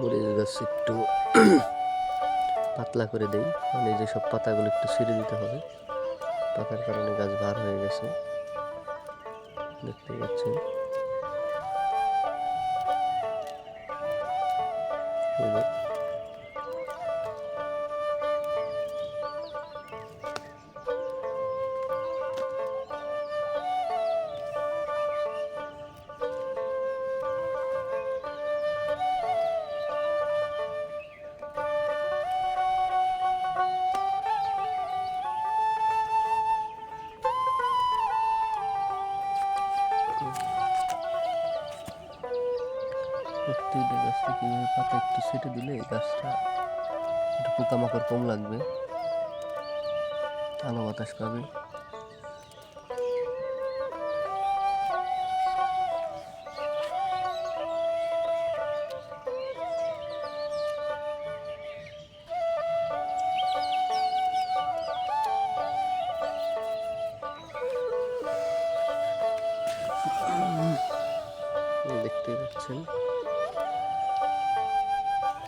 মরিচ গাছ একটু পাতলা করে দেই। মানে যে সব পাতাগুলো একটু ছিঁড়ে দিতে হবে। পাতার কারণে গাছ ভার হয়ে গেছে। দেখতে পাচ্ছেন। এই প্রত্যেকটা গাছ থেকে এইভাবে পাতা একটু ছেটে দিলে গাছটা একটু পোকামাকড় কম লাগবে। আলো বাতাস পাবে। এই দেখতেই পাচ্ছেন।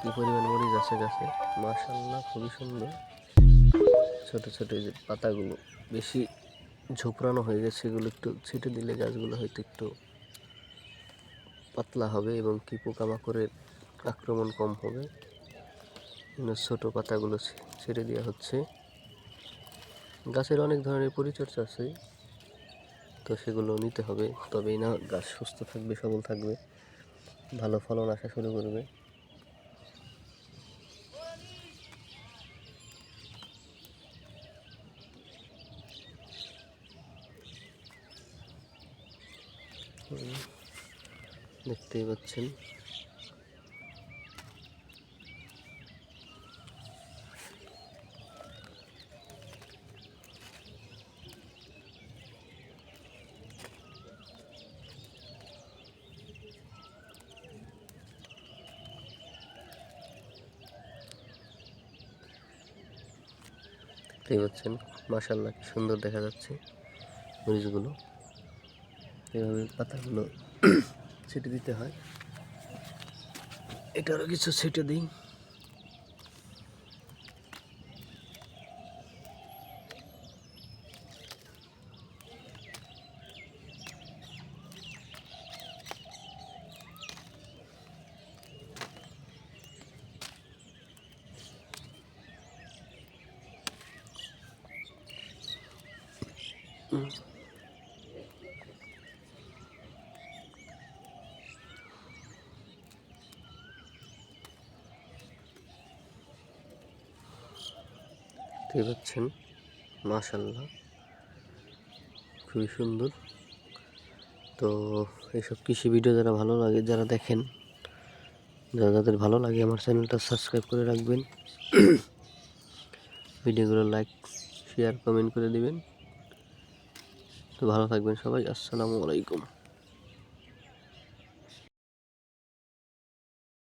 কি পরিমাণ মরিচ আছে গাছে। মাশাল্লাহ খুবই সুন্দর। ছোট ছোট যে পাতাগুলো, বেশি ঝোপড়ানো হয়ে গেছে এগুলো একটু ছিটে দিলে গাছগুলো হয়তো একটু পাতলা হবে এবং কি পোকামাকড়ের আক্রমণ কম হবে। ছোট পাতাগুলো ছেড়ে দেওয়া হচ্ছে। গাছের অনেক ধরনের পরিচর্যা আছে, তো সেগুলো নিতে হবে। তবেই না, গাছ সুস্থ থাকবে, সবল থাকবে, ভালো ফলন আসা শুরু করবে। দেখতেই পাচ্ছেন। দেখতেই পাচ্ছেন মাশাল্লাহ কি সুন্দর দেখা যাচ্ছে। মরিচগুলো এভাবে পাতাগুলো ছেটে দিতে হয়। এটারও কিছু ছেটে দিই। দেখতে পাচ্ছেন মাশাল্লাহ খুবই সুন্দর। তো এইসব কৃষি ভিডিও যারা ভালো লাগে, যারা দেখেন, যারা যাদের ভালো লাগে, আমার চ্যানেলটা সাবস্ক্রাইব করে রাখবেন। ভিডিওগুলো লাইক, শেয়ার, কমেন্ট করে দিবেন। তো ভালো থাকবেন সবাই। আসসালামু আলাইকুম।